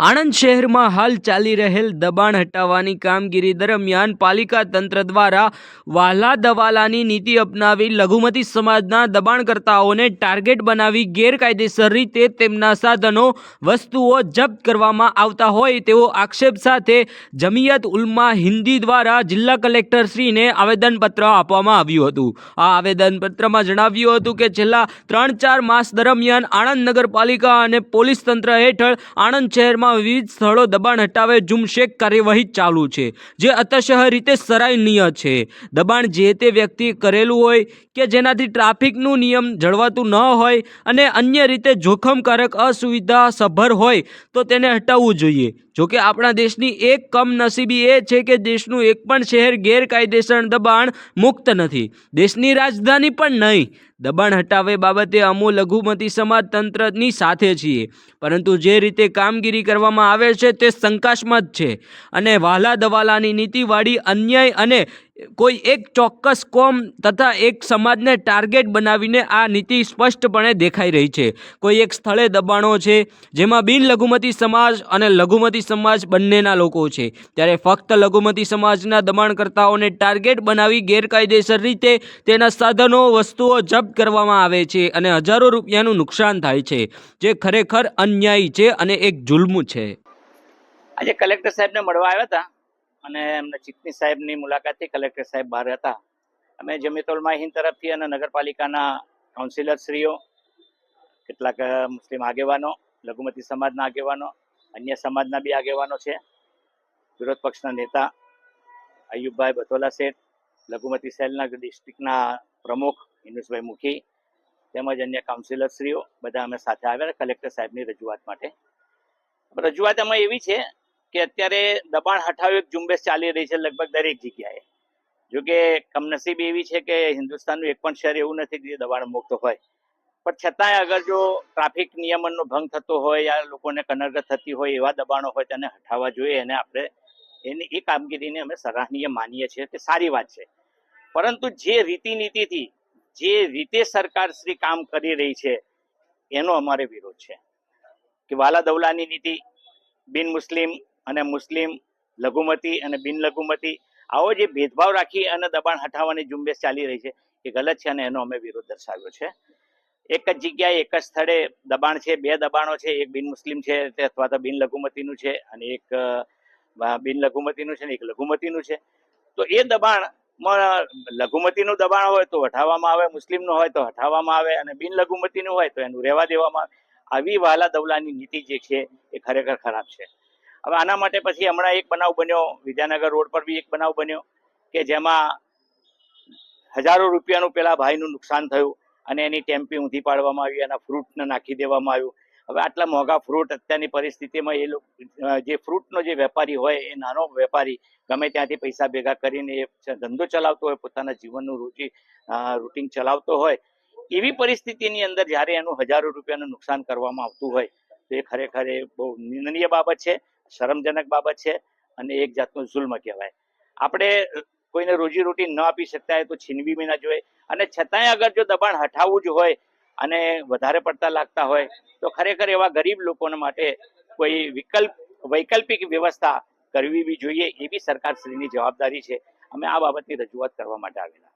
આણંદ શહેરમાં હાલ ચાલી રહેલ દબાણ હટાવવાની કામગીરી દરમિયાન પાલિકા તંત્ર દ્વારા વાલા દવાલાની નીતિ અપનાવી લઘુમતી સમાજના દબાણકર્તાઓને ટાર્ગેટ બનાવી ગેરકાયદેસર રીતે તેમના સાધનો, વસ્તુઓ જપ્ત કરવામાં આવતા હોય તેવો આક્ષેપ સાથે જમિયત ઉલમા હિન્દી દ્વારા જિલ્લા કલેક્ટરશ્રીને આવેદનપત્ર આપવામાં આવ્યું હતું. આ આવેદનપત્રમાં જણાવ્યું હતું કે છેલ્લા ત્રણ ચાર માસ દરમિયાન આણંદ નગરપાલિકા અને પોલીસ તંત્ર હેઠળ આણંદ શહેરમાં વિવિધ સ્થળો દબાણ હટાવે ઝુમશેક કાર્યવાહી ચાલુ છે, જે અતશહ રીતે સરાહનીય છે. દબાણ જે તે વ્યક્તિએ કરેલું હોય કે જેનાથી ટ્રાફિકનું નિયમ જળવાતું ન હોય અને અન્ય રીતે જોખમકારક અસુવિધા સભર હોય તો તેને હટાવવું જોઈએ. જોકે આપણા દેશની એક કમનસીબી એ છે કે દેશનું એક પણ શહેર ગેરકાયદેસર દબાણ મુક્ત નથી. દેશની રાજધાની પણ નહીં. દબાણ હટાવે બાબતે અમો લઘુમતી સમાજ તંત્રની સાથે છીએ. પરંતુ જે રીતે કામગીરી કરવામાં આવે છે તે શંકાસ્પદ છે. અને વાલા દવાલાની નીતિવાળી અન્યાય અને કોઈ એક ચોક્કસ કોમ તથા એક સમાજને ટાર્ગેટ બનાવીને આ નીતિ સ્પષ્ટપણે દેખાઈ રહી છે. કોઈ એક સ્થળે દબાણો છે, જેમાં બિન લઘુમતી સમાજ અને લઘુમતી સમાજ બંનેના લોકો છે. ત્યારે ફક્ત લઘુમતી સમાજના દબાણકર્તાઓને ટાર્ગેટ બનાવી ગેરકાયદેસર રીતે તેના સાધનો, વસ્તુઓ જપ્ત કરવામાં આવે છે અને હજારો રૂપિયાનું નુકસાન થાય છે, જે ખરેખર અન્યાયી છે અને એક જુલ્મ છે. આજે કલેક્ટર સાહેબને મળવા આવ્યા હતા. અને એમને ચીટની સાહેબની મુલાકાતથી કલેક્ટર સાહેબ બહાર હતા. અમે જમીતોલ માહિન તરફથી અને નગરપાલિકાના કાઉન્સિલરશ્રીઓ કેટલાક મુસ્લિમ આગેવાનો, લઘુમતી સમાજના આગેવાનો, અન્ય સમાજના બી આગેવાનો છે. વિરોધ પક્ષના નેતા, અયુબભાઈ બતોલા શેઠ, લઘુમતી સેલના ડિસ્ટ્રિક્ટના પ્રમુખ હિન્દુસભાઈ મુખી, તેમજ અન્ય કાઉન્સિલરશ્રીઓ બધા અમે સાથે આવ્યા કલેક્ટર સાહેબની રજૂઆત માટે. રજૂઆત એમાં એવી છે કે અત્યારે દબાણ હટાવી ઝુંબેશ ચાલી રહી છે લગભગ દરેક જગ્યાએ. જોકે કમનસીબ એવી છે કે હિન્દુસ્તાનનું એક પણ શહેર એવું નથી કે દબાણ મુક્ત હોય. પણ છતાંય અગર જો ટ્રાફિક નિયમનનો ભંગ થતો હોય યા લોકોને કનરગત થતી હોય એવા દબાણો હોય તેને હટાવવા જોઈએ અને આપણે એની એ કામગીરીને અમે સરાહનીય માનીએ છીએ કે સારી વાત છે. પરંતુ જે રીતિ નીતિથી જે રીતે સરકાર શ્રી કામ કરી રહી છે, એનો અમારે વિરોધ છે. કે વાલા દવલાની નીતિ બિન મુસ્લિમ અને મુસ્લિમ લઘુમતી અને બિન લઘુમતી, આવો જે ભેદભાવ રાખી અને દબાણ હટાવવાની ઝુંબેશ ચાલી રહી છે, એ ગલત છે અને એનો અમે વિરોધ દર્શાવ્યો છે. એક જ જગ્યાએ, એક જ સ્થળે દબાણ છે, બે દબાણો છે, એક બિન મુસ્લિમ છે અથવા તો બિન લઘુમતીનું છે અને એક બિન લઘુમતીનું છે ને એક લઘુમતીનું છે. તો એ દબાણ લઘુમતીનું દબાણ હોય તો હટાવવામાં આવે, મુસ્લિમનું હોય તો હટાવવામાં આવે અને બિન લઘુમતીનું હોય તો એનું રહેવા દેવામાં આવે. આવી વાલા દવલાની નીતિ જે છે, એ ખરેખર ખરાબ છે. હવે આના માટે પછી હમણાં એક બનાવ બન્યો, વિદ્યાનગર રોડ પર બી એક બનાવ બન્યો કે જેમાં હજારો રૂપિયાનું પેલા ભાઈનું નુકસાન થયું અને એની ટેમ્પી ઊંધી પાડવામાં આવી, એના ફ્રૂટને નાખી દેવામાં આવ્યું. હવે આટલા મોંઘા ફ્રૂટ અત્યારની પરિસ્થિતિમાં એ લોકો જે ફ્રૂટનો જે વેપારી હોય, એ નાનો વેપારી ગમે ત્યાંથી પૈસા ભેગા કરીને એ ધંધો ચલાવતો હોય, પોતાના જીવનનું રૂચિ રૂટીન ચલાવતો હોય, એવી પરિસ્થિતિની અંદર જ્યારે એનું હજારો રૂપિયાનું નુકસાન કરવામાં આવતું હોય, તો એ ખરેખર એ બહુ નિંદનીય બાબત છે. શરમજનક બાબત છે અને એક જાતનું જુલ્મ કહેવાય. આપણે કોઈને રોજી રોટી ન આપી શકતા હોય તો છીનવી બી ના જોઈએ. અને છતાંય અગર જો દબાણ હટાવવું જ હોય અને વધારે પડતા લાગતા હોય, તો ખરેખર એવા ગરીબ લોકોને માટે કોઈ વિકલ્પ, વૈકલ્પિક વ્યવસ્થા કરવી બી જોઈએ એ બી સરકારશ્રીની જવાબદારી છે. અમે આ બાબતની રજૂઆત કરવા માટે આવેલા.